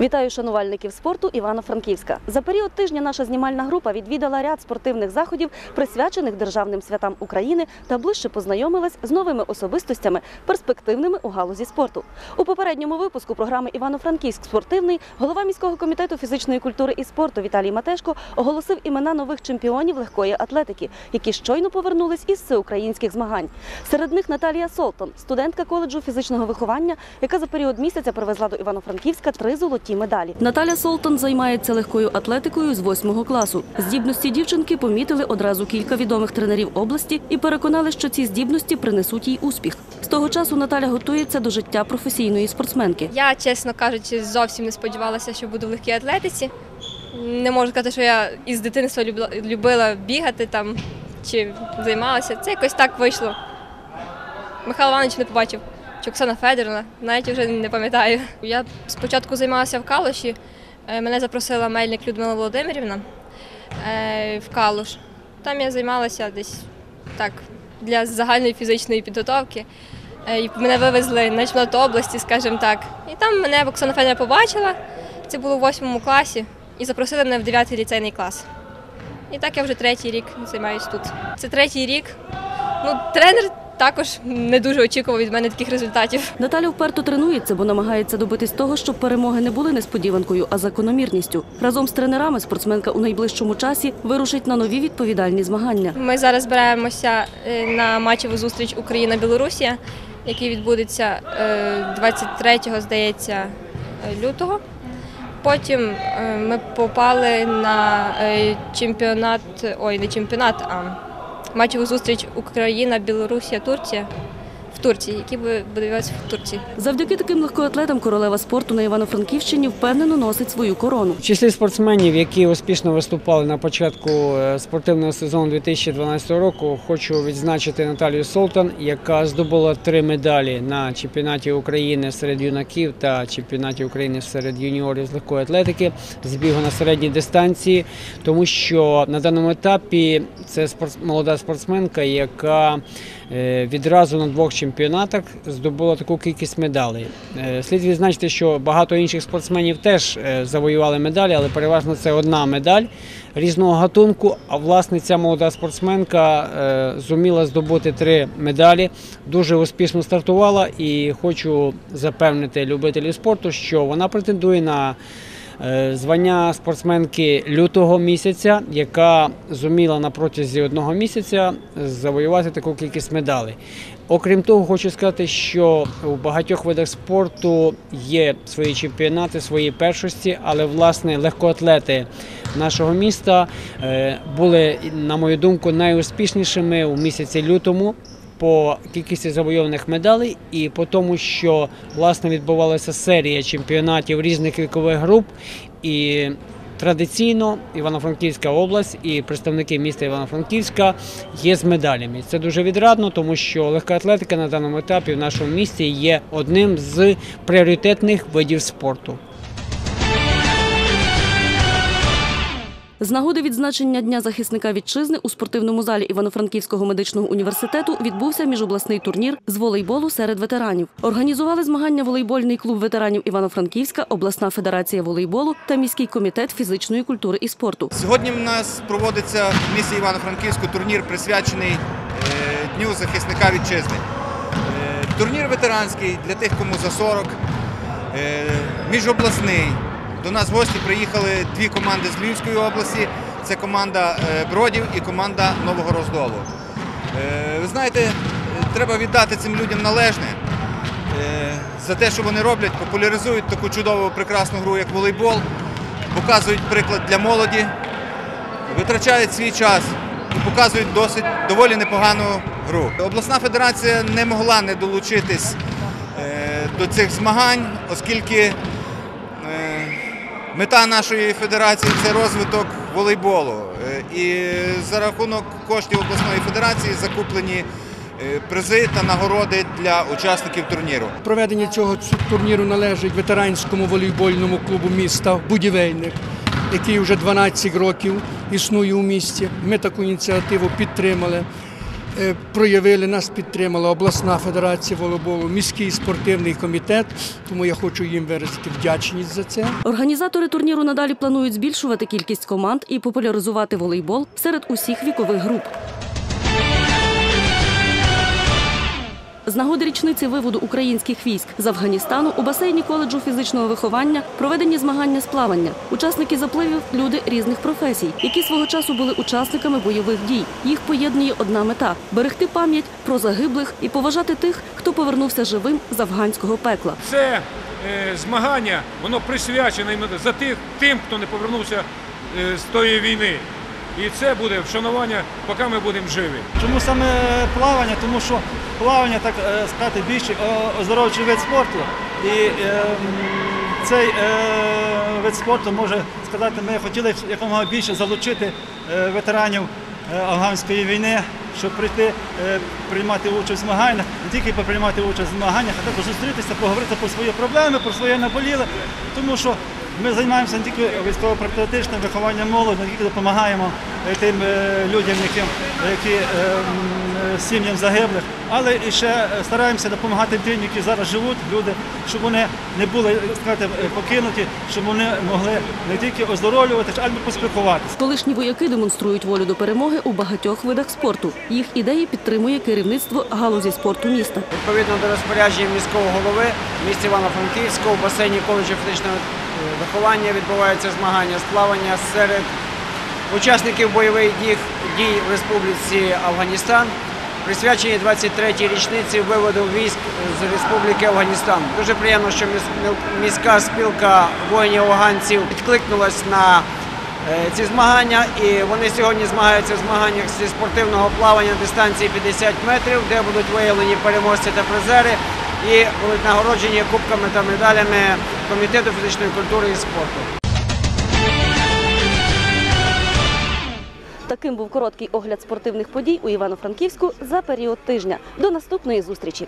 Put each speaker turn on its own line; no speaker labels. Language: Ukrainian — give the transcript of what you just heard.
Вітаю шанувальників спорту Івано-Франківська. За період тижня наша знімальна група відвідала ряд спортивних заходів, присвячених державним святам України та ближче познайомилась з новими особистостями, перспективними у галузі спорту. У попередньому випуску програми Івано-Франківськ спортивний голова міського комітету фізичної культури і спорту Віталій Матешко оголосив імена нових чемпіонів легкої атлетики, які щойно повернулись із всеукраїнських змагань. Серед них Наталія Солтон, студентка коледжу фізичного виховання, яка за період місяця привезла до Івано-Франківська три золоті медалі. Наталя Солтон займається легкою атлетикою з восьмого класу. Здібності дівчинки помітили одразу кілька відомих тренерів області і переконали, що ці здібності принесуть їй успіх. З того часу Наталя готується до життя професійної спортсменки.
Я, чесно кажучи, зовсім не сподівалася, що буду в легкій атлетиці. Не можу сказати, що я із дитинства любила бігати там чи займалася. Це якось так вийшло. Михайло Іванович не побачив, чи Оксана Федоровна, навіть вже не пам'ятаю. Я спочатку займалася в Калуші. Е, Мене запросила мельник Людмила Володимирівна е, в Калуш. Там я займалася десь так для загальної фізичної підготовки. Е, і Мене вивезли на чемпіонат області, скажімо так. І там мене Оксана Федорівна побачила. Це було в восьмому класі, і запросили мене в 9 ліцейний клас. І так я вже третій рік займаюся тут. Це третій рік. Ну, тренер також не дуже очікував від мене таких результатів.
Наталя вперто тренується, бо намагається добитись того, щоб перемоги не були несподіванкою, а закономірністю. Разом з тренерами спортсменка у найближчому часі вирушить на нові відповідальні змагання.
Ми зараз збираємося е, на матчеву зустріч Україна-Білорусія, який відбудеться е, 23-го, здається, е, лютого. Потім е, ми попали на е, чемпіонат, ой, не чемпіонат, а матчеву зустріч Україна-Білорусія, Турція. в Турції, буде відбуватися в Турції.
Завдяки таким легкоатлетам королева спорту на Івано-Франківщині впевнено носить свою корону.
В числі спортсменів, які успішно виступали на початку е, спортивного сезону 2012 року, хочу відзначити Наталію Солтан, яка здобула три медалі на чемпіонаті України серед юнаків та чемпіонаті України серед юніорів з легкої атлетики з бігу на середній дистанції, тому що на даному етапі це спорт- молода спортсменка, яка е, відразу на двох чемпіонатах здобула таку кількість медалей. Е, Слід відзначити, що багато інших спортсменів теж е, завоювали медалі, але переважно це одна медаль різного гатунку. А власне ця молода спортсменка е, зуміла здобути три медалі, дуже успішно стартувала і хочу запевнити любителів спорту, що вона претендує на звання спортсменки лютого місяця, яка зуміла на протязі одного місяця завоювати таку кількість медалей. Окрім того, хочу сказати, що у багатьох видах спорту є свої чемпіонати, свої першості, але власне легкоатлети нашого міста е, були, на мою думку, найуспішнішими у місяці лютому по кількості завойованих медалей і по тому, що власне відбувалася серія чемпіонатів різних вікових груп і. Традиційно Івано-Франківська область і представники міста Івано-Франківська є з медалями. Це дуже відрадно, тому що легка атлетика на даному етапі в нашому місті є одним з пріоритетних видів спорту.
З нагоди відзначення Дня захисника вітчизни у спортивному залі Івано-Франківського медичного університету відбувся міжобласний турнір з волейболу серед ветеранів. Організували змагання волейбольний клуб ветеранів Івано-Франківська, обласна федерація волейболу та міський комітет фізичної культури і спорту.
Сьогодні в нас проводиться в місті Івано-Франківську турнір, присвячений е, Дню захисника вітчизни. Е, Турнір ветеранський для тих, кому за 40, е, міжобласний. До нас в гості приїхали дві команди з Львівської області. Це команда е, Бродів і команда Нового Роздолу. Е, Ви знаєте, треба віддати цим людям належне е, за те, що вони роблять, популяризують таку чудову прекрасну гру, як волейбол, показують приклад для молоді, витрачають свій час і показують досить доволі непогану гру. Обласна федерація не могла не долучитись до цих змагань, оскільки мета нашої федерації це розвиток волейболу. Е, І за рахунок коштів обласної федерації закуплені е, призи та нагороди для учасників турніру.
Проведення цього турніру належить ветеранському волейбольному клубу міста Будівельник, який вже 12 років існує у місті. Ми таку ініціативу підтримали. Е, проявили, нас підтримала обласна федерація волейболу, міський спортивний комітет. Тому я хочу їм виразити вдячність за це.
Організатори турніру надалі планують збільшувати кількість команд і популяризувати волейбол серед усіх вікових груп. З нагоди річниці виводу українських військ з Афганістану у басейні коледжу фізичного виховання проведені змагання з плавання. Учасники запливів люди різних професій, які свого часу були учасниками бойових дій. Їх поєднує одна мета берегти пам'ять про загиблих і поважати тих, хто повернувся живим з афганського пекла.
Це е, змагання, воно присвячене за тих, тим, хто не повернувся е, з тої війни. І це буде вшанування, поки ми будемо живі.
Чому саме плавання? Тому що плавання, так е, сказати, більш е, оздоровчий вид спорту. І е, цей е, вид спорту може сказати, ми хотіли якомога більше залучити ветеранів афганської війни, щоб прийти приймати участь в змаганнях, не тільки приймати участь в змаганнях, а також зустрітися, поговорити про свої проблеми, про своє наболіле. Тому що ми займаємося не тільки військово-патріотичним вихованням молоді, не тільки допомагаємо е, тим е, людям, яким, які е, сім'ям загиблих, але і ще стараємося допомагати тим, які зараз живуть, люди, щоб вони не були сказати, покинуті, щоб вони могли не тільки оздоровлюватися, але й поспілкуватися.
Колишні вояки демонструють волю до перемоги у багатьох видах спорту. Їх ідеї підтримує керівництво галузі спорту міста.
Відповідно до розпорядження міського голови в місті Івано-Франківського у басейні коледжу фізичного е, виховання відбуваються змагання з плавання серед учасників бойових дій, в Республіці Афганістан, присвячені 23-й річниці виводу військ з Республіки Афганістан. Дуже приємно, що міська спілка воїнів афганців відкликнулась на е, ці змагання, і вони сьогодні змагаються в змаганнях зі спортивного плавання дистанції 50 метрів, де будуть виявлені переможці та призери, і будуть нагороджені кубками та медалями Комітету фізичної культури і спорту.
Таким був короткий огляд спортивних подій у Івано-Франківську за період тижня. До наступної зустрічі.